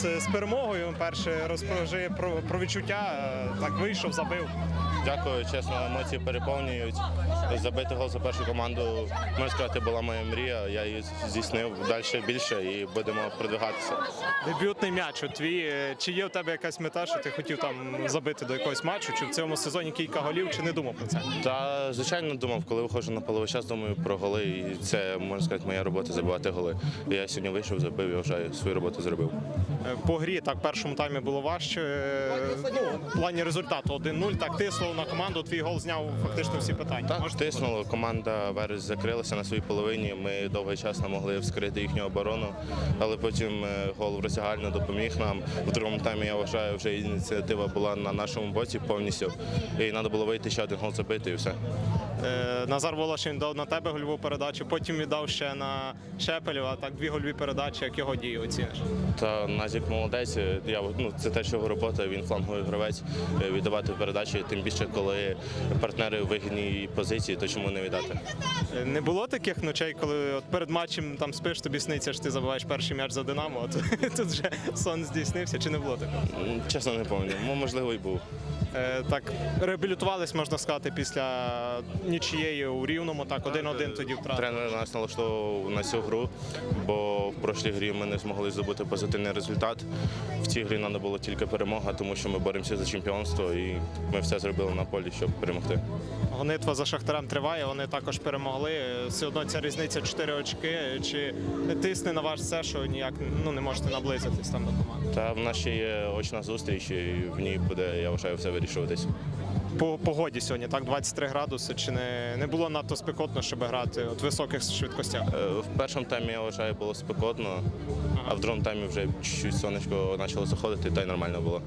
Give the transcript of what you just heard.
це з перемогою. Перше розкажи про, про відчуття. Е, Так вийшов, забив. Дякую, чесно, емоції переповнюють. Забити гол за першу команду, можна сказати, була моя мрія. Я її здійснив далі більше і будемо продвигатися. Дебютний м'яч. От твій е, чи є у тебе якась мета, що ти хотів там забити до якогось матчу? Чи в цьому сезоні кілька голів, чи не думав про це? Та звичайно думав, коли виходжу на половий час, думаю про голи. І це можна сказати, моя робота забивати голи. Я сьогодні вийшов, забив і вважаю, свою роботу зробив. По грі так в першому таймі було важче. Ну, в плані результату 1-0. Так тисло на команду. Твій гол зняв фактично всі питання. Так, Можете тиснуло. Команда Верес закрилася на своїй половині. Ми довгий час не могли вскрити їхню оборону, але потім е, гол в роздягальну допоміг нам. У другому таймі я вважаю, вже ініціатива була на нашому боці повністю. І треба було вийти ще один гол забити і все. Е, Назар Волошин дав на тебе гольову передачу, потім віддав ще на Шепелю, а так дві гольові передачі, як його дії оціниш. Та Назік молодець. Я ну це теж його робота. Він фланговий гравець. Е, Віддавати передачі, тим більше коли партнери у вигідній позиції, то чому не віддати? Е, Не було таких ночей, коли от перед матчем там спиш, тобі сниться, що ти забуваєш перший м'яч за Динамо, а тут, тут вже сон здійснився, чи не було такого? Чесно, не пам'ятаю. Можливо, і був. Е, так, реабілітувались, можна сказати, після нічієї у Рівному, так, один-один тоді втратили. Тренер нас налаштовував на цю гру, бо в прошлій грі ми не змогли здобути позитивний результат. В цій грі треба було тільки перемога, тому що ми боремося за чемпіонство і ми все зробили на полі, щоб перемогти. Гонитва за Шахтарем триває, вони також перемогли. Е, Все одно ця різниця 4 очки. Чи не тисне на вас все, що ніяк ну, не можете наблизитись там до команди? Та в нас ще є очна зустріч, і в ній буде, я вважаю, все вирішуватись. По погоді сьогодні, так, 23 градуси, чи не, не було надто спекотно, щоб грати от в високих швидкостях? Е, В першому таймі, я вважаю, було спекотно, а в другому таймі вже чуть-чуть сонечко почало заходити, та й нормально було.